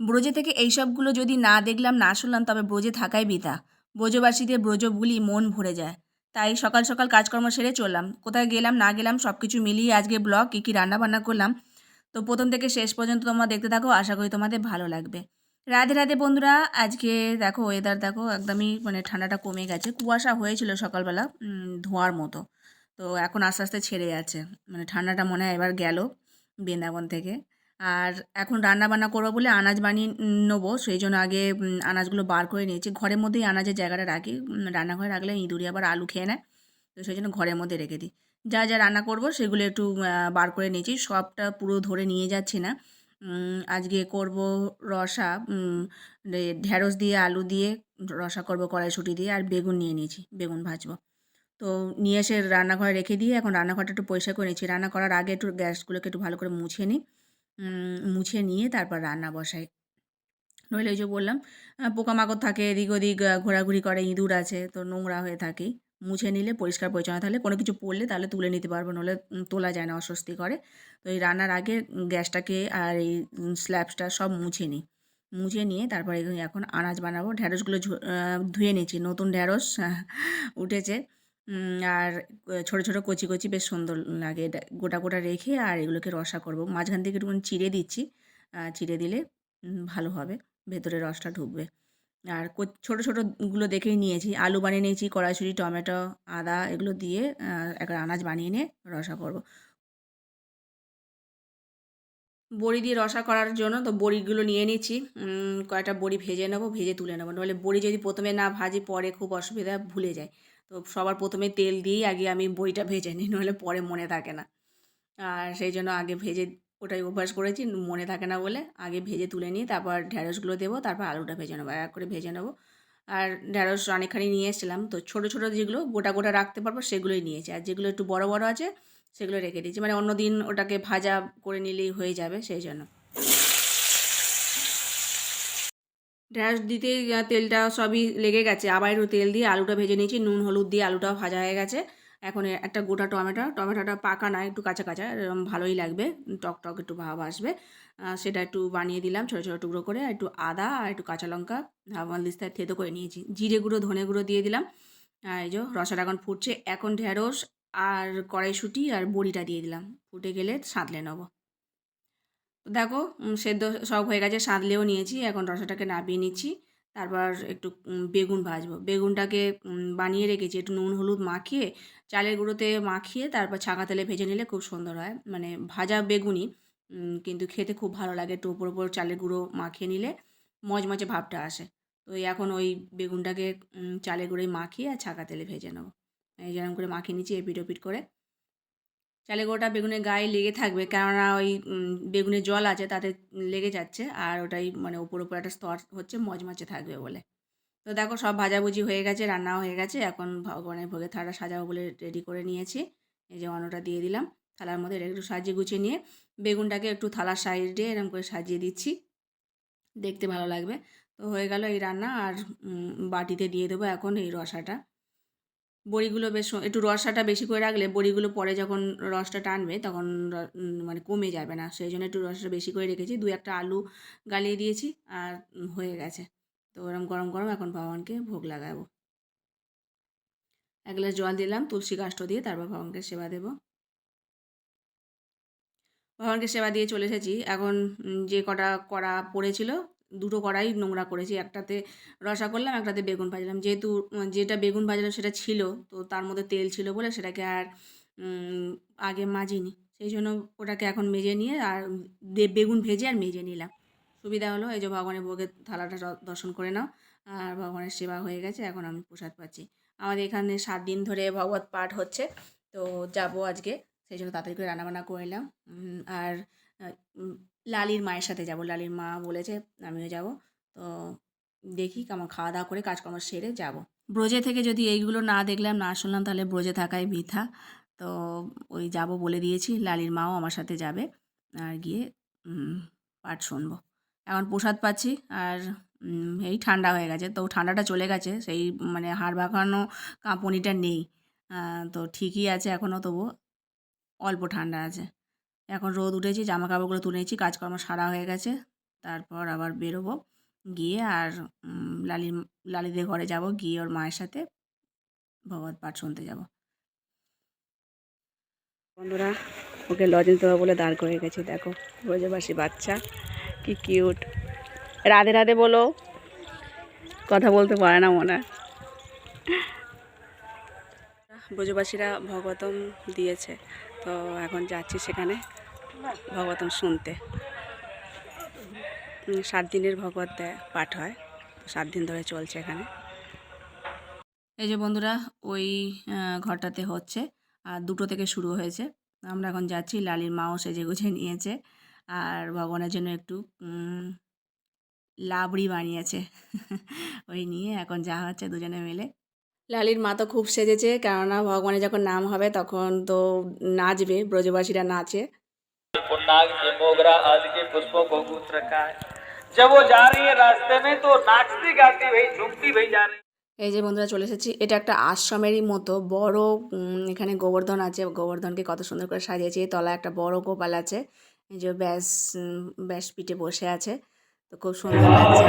ব্রজে থেকে এইসবগুলো যদি না দেখলাম, না শুনলাম, তবে ব্রজে থাকাই বৃথা। ব্রজবাসীদের ব্রজ ভুলি মন ভরে যায়। তাই সকাল সকাল কাজকর্ম সেরে চললাম। কোথায় গেলাম, না গেলাম সব কিছু মিলিয়ে আজকে ব্লগ, কী কী রান্নাবান্না করলাম, তো প্রথম থেকে শেষ পর্যন্ত তোমরা দেখতে থাকো, আশা করি তোমাদের ভালো লাগবে। রাধে রাধে বন্ধুরা, আজকে দেখো ওয়েদার দেখো একদমই মানে ঠান্ডাটা কমে গেছে। কুয়াশা হয়েছিল সকালবেলা ধোঁয়ার মতো। তো এখন আস্তে আস্তে ছেড়ে যাচ্ছে। মানে ঠান্ডাটা মনে হয় এবার গেল বৃন্দাবন থেকে। আর এখন রান্না বান্না করব বলে আনাজ বানিয়ে নেব। সেই জন্য আগে আনাজগুলো বার করে নিয়েছি। ঘরের মধ্যেই আনাজের জায়গাটা রাখি। রান্নাঘরে রাখলে ইঁদুরি আবার আলু খেয়ে নেয়। তো সেই জন্য ঘরের মধ্যে রেখে দিই। যা যা রান্না করব সেগুলো একটু বার করে নিয়েছি। সবটা পুরো ধরে নিয়ে যাচ্ছি না। আজকে করব রসা ঢ্যাঁড়স দিয়ে, আলু দিয়ে, রসা করব কড়াইশুঁটি দিয়ে আর বেগুন নিয়ে নিয়েছি। বেগুন ভাজবো। তো নিয়ে এসে রান্নাঘরে রেখে দিয়ে এখন রান্নাঘরটা একটু পরিষ্কার করে নিয়েছি রান্না করার আগে একটু গ্যাসগুলোকে একটু ভালো করে মুছে নিই। মুছে নিয়ে তারপর রান্না বসাই। নইলে ওই যে বললাম পোকামাকড় থাকে, এদিক ওদিক ঘোরাঘুরি করে, ইঁদুর আছে, তো নোংরা হয়ে থাকে। মুছে নিলে পরিষ্কার পরিচ্ছন্ন তাহলে কোনো কিছু পড়লে তাহলে তুলে নিতে পারব নাহলে তোলা যায় না, অস্বস্তি করে। তো এই রান্নার আগে গ্যাসটাকে আর এই স্ল্যাবসটা সব মুছে নিই। মুছে নিয়ে তারপরে এখন আনাজ বানাবো। ঢ্যাঁড়সগুলো ধুয়ে নিয়েছি নতুন ঢ্যাঁড়স উঠেছে। আর ছোটো ছোটো কচি কচি বেশ সুন্দর লাগে। গোটা গোটা রেখে আর এগুলোকে রসা করব। মাঝখান থেকে একটু চিড়ে দিচ্ছি। চিড়ে দিলে ভালো হবে। ভেতরে রসটা ঢুকবে। আর ছোটো ছোটোগুলো দেখেই নিয়েছি। আলু বানিয়ে নিয়েছি, কড়াইশুঁটি, টমেটো, আদা এগুলো দিয়ে একটা আনাজ বানিয়ে নিয়ে রসা করব। বড়ি দিয়ে রসা করার জন্য তো বড়িগুলো নিয়ে নিচ্ছি। কয়েকটা বড়ি ভেজে নেব, ভেজে তুলে নেব। নাহলে বড়ি যদি প্রথমে না ভাজি, পরে খুব অসুবিধা, ভুলে যায় তো সবার প্রথমে তেল দিয়েই আগে আমি বইটা ভেজে নিই নাহলে পরে মনে থাকে না। আর সেই জন্য আগে ভেজে ওটাই অভ্যাস করেছি, মনে থাকে না বলে আগে ভেজে তুলে নিয়ে তারপর ঢ্যাঁড়সগুলো দেবো, তারপর আলুটা ভেজে নেব, এক করে ভেজে নেব। আর ঢ্যাঁড়স অনেকখানি নিয়ে এসেছিলাম, তো ছোটো ছোটো যেগুলো গোটা গোটা রাখতে পারব সেগুলোই নিয়েছি আর যেগুলো একটু বড় বড় আছে সেগুলো রেখে দিয়েছি মানে অন্য দিন ওটাকে ভাজা করে নিলেই হয়ে যাবে সেই জন্য। ঢ্যাঁড়স দিতে তেলটা সবই লেগে গেছে। আবার একটু তেল দিয়ে আলুটা ভেজে নিয়েছি, নুন, হলুদ দিয়ে আলুটা ভাজা হয়ে গেছে। এখন একটা গোটা টমেটো, টমেটোটা পাকা না, একটু কাঁচা কাঁচা, এরকম ভালোই লাগবে, টক টক একটু ভাব আসবে। সেটা একটু বানিয়ে দিলাম ছোটো ছোটো টুকরো করে একটু আদা আর একটু কাঁচা লঙ্কা হামাল দিস্তায় থেতো করে নিয়েছি। জিরে গুঁড়ো, ধনে গুঁড়ো দিয়ে দিলাম। আর এই যে রসাটা এখন ফুটছে, এখন ঢ্যাঁড়স আর কড়াইশুঁটি আর বড়িটা দিয়ে দিলাম। ফুটে গেলে সাঁতলে নেব। দেখো সেদ্ধ সব হয়ে গেছে, সাঁতলেও নিয়েছি, এখন রসাটাকে নামিয়ে নিচ্ছি। তারপর একটু বেগুন ভাজবো। বেগুনটাকে বানিয়ে রেখেছি, একটু নুন, হলুদ মাখিয়ে, চালের গুঁড়োতে মাখিয়ে, তারপর ছাঁকা তেলে ভেজে নিলে খুব সুন্দর হয়। মানে ভাজা বেগুনই কিন্তু খেতে খুব ভালো লাগে, একটু ওপর উপর চালের গুঁড়ো মাখিয়ে নিলে মজমজে ভাবটা আসে। তো এখন ওই বেগুনটাকে চালের গুঁড়োয় মাখিয়ে আর ছাঁকা তেলে ভেজে নেব। এই যেরকম করে মাখিয়ে নিচ্ছি এপিট ওপিট করে। চালের গোটা বেগুনের গায়ে লেগে থাকবে। কেননা ওই বেগুনের জল আছে, তাতে লেগে যাচ্ছে। আর ওটাই মানে উপর উপর একটা স্তর হচ্ছে মজমচে থাকবে বলে। তো দেখো, সব ভাজাভুজি হয়ে গেছে, রান্নাও হয়ে গেছে। এখন ভগবানের ভোগে থালা সাজাবো বলে রেডি করে নিয়েছি। এই যে অন্নটা দিয়ে দিলাম। থালার মধ্যে একটু সাজিয়ে গুছিয়ে নিয়ে বেগুনটাকে একটু থালার সাইডে এরকম করে সাজিয়ে দিচ্ছি। দেখতে ভালো লাগবে। তো হয়ে গেল এই রান্না। আর বাটিতে দিয়ে দেবো এখন এই রসাটা। বড়িগুলো বেশ একটু রসাটা বেশি করে রাখলে বড়িগুলো পরে যখন রসটা টানবে তখন মানে কমে যাবে না। সেই জন্য একটু রসটা বেশি করে রেখেছি। দু একটা আলু গালিয়ে দিয়েছি আর হয়ে গেছে। তো ওরম গরম গরম এখন ভগবানকে ভোগ লাগাবো। এক গ্লাস জল দিলাম, তুলসী কাষ্ঠ দিয়ে তারপর ভগবানকে সেবা দেবো। ভগবানকে সেবা দিয়ে চলে এসেছি। এখন যে কটা কড়া পড়েছিল দুটো কড়াই নোংরা করেছি, একটাতে রসা করলাম, একটাতে বেগুন ভাজলাম। যেহেতু যেটা বেগুন ভাজলাম সেটা ছিল, তো তার মধ্যে তেল ছিল বলে সেটাকে আর আগে মাজিনি। সেই জন্য ওটাকে এখন মেজে নিয়ে আর বেগুন ভেজে আর মেজে নিলাম। সুবিধা হলো, এই যে ভগবানের ভোগের থালাটা দর্শন করে নাও। আর ভগবানের সেবা হয়ে গেছে, এখন আমি প্রসাদ পাচ্ছি। আমাদের এখানে সাত দিন ধরে ভগবত পাঠ হচ্ছে, তো যাব আজকে। সেই জন্য তাড়াতাড়ি করে রান্নাবান্না করে নিলাম। আর লালির মায়ের সাথে যাব। লালির মা বলেছে, আমিও যাব। তো দেখি আমার খাওয়া দাওয়া করে কাজকর্ম সেরে যাব। ব্রজে থেকে যদি এইগুলো না দেখলাম, না শুনলাম, তাহলে ব্রজে থাকাই বৃথা। তো ওই যাব বলে দিয়েছি, লালির মাও আমার সাথে যাবে। আর গিয়ে পাঠ শুনব। এখন প্রসাদ পাচ্ছি, আর এই ঠান্ডা হয়ে গেছে। তো ঠান্ডাটা চলে গেছে, সেই মানে হাড় ভাঙানো কাঁপুনিটা নেই। তো ঠিকই আছে এখনও তবু অল্প ঠান্ডা আছে। এখন রোদ উঠেছি জামা কাপড়গুলো তুলে নিয়েছি কাজকর্ম সারা হয়ে গেছে। তারপর আবার বেরোবো। গিয়ে আর লালির, লালিদের ঘরে যাব, গিয়ে ওর মায়ের সাথে ভগবত পাঠ শুনতে যাব। বন্ধুরা, ওকে লজেন্স দেওয়া বলে দাঁড় করে গেছি, দেখো। ব্রজবাসী বাচ্চা, কি কিউট। রাধে রাধে বলো। কথা বলতে পারে না মনে ব্রজবাসীরা ভগবতম দিয়েছে। তো এখন যাচ্ছি সেখানে ভগবতম শুনতে। সাত দিনের ভগবত পাঠ হয় সাত দিন ধরে চলছে এখানে। এই যে বন্ধুরা, ওই ঘরটাতে হচ্ছে, আর দুটো থেকে শুরু হয়েছে। আমরা এখন যাচ্ছি, লালির মাও সেজে গুজে নিয়েছে, আর ভগবানের জন্য একটু লাবড়ি বানিয়েছে। ওই নিয়ে এখন যা হচ্ছে দুজনে মিলে। লালির মা তো খুব সেজেছে কেননা ভগবানের যখন নাম হবে তখন তো নাচবে ব্রজবাসীরা নাচে। এই যে বন্ধুরা চলে এসেছি এটা একটা আশ্রমেরই মতো বড় এখানে গোবর্ধন আছে। গোবর্ধনকে কত সুন্দর করে সাজিয়েছে তলা একটা বড় গোপাল আছে এই যে ব্যাস ব্যাস পিঠে বসে আছে তো খুব সুন্দর লাগছে।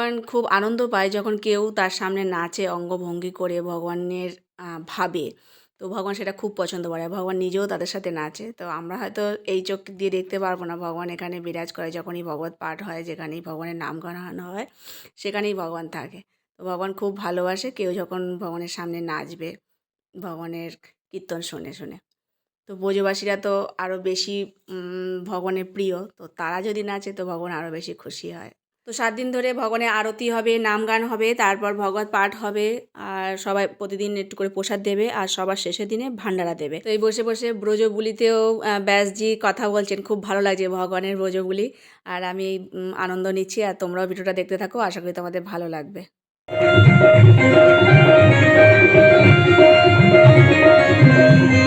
ভগবান খুব আনন্দ পায় যখন কেউ তার সামনে নাচে, অঙ্গভঙ্গি করে ভগবানের ভাবে। তো ভগবান সেটা খুব পছন্দ করে। ভগবান নিজেও তাদের সাথে নাচে। তো আমরা হয়তো এই চোখ দিয়ে দেখতে পারব না ভগবান এখানে বিরাজ করে যখনই ভগবত পাঠ হয়, যেখানেই ভগবানের নাম গানো হয়, সেখানেই ভগবান থাকে। তো ভগবান খুব ভালোবাসে কেউ যখন ভগবানের সামনে নাচবে, ভগবানের কীর্তন শুনে শুনে। তো ব্রজবাসীরা তো আরও বেশি ভগবানের প্রিয়। তো তারা যদি নাচে তো ভগবান আরও বেশি খুশি হয়। তো সাত দিন ধরে ভগবানের আরতি হবে নাম গান হবে তারপর ভগবত পাঠ হবে আর সবাই প্রতিদিন একটু করে প্রসাদ দেবে আর সবার শেষের দিনে ভান্ডারা দেবে। তো এই বসে বসে ব্রজবুলিতেও আহ, ব্যাসজি কথা বলছেন খুব ভালো লাগছে ভগবানের ব্রজবুলি আর আমি আনন্দ নিচ্ছি আর তোমরাও ভিডিওটা দেখতে থাকো আশা করি তোমাদের ভালো লাগবে। ऐसी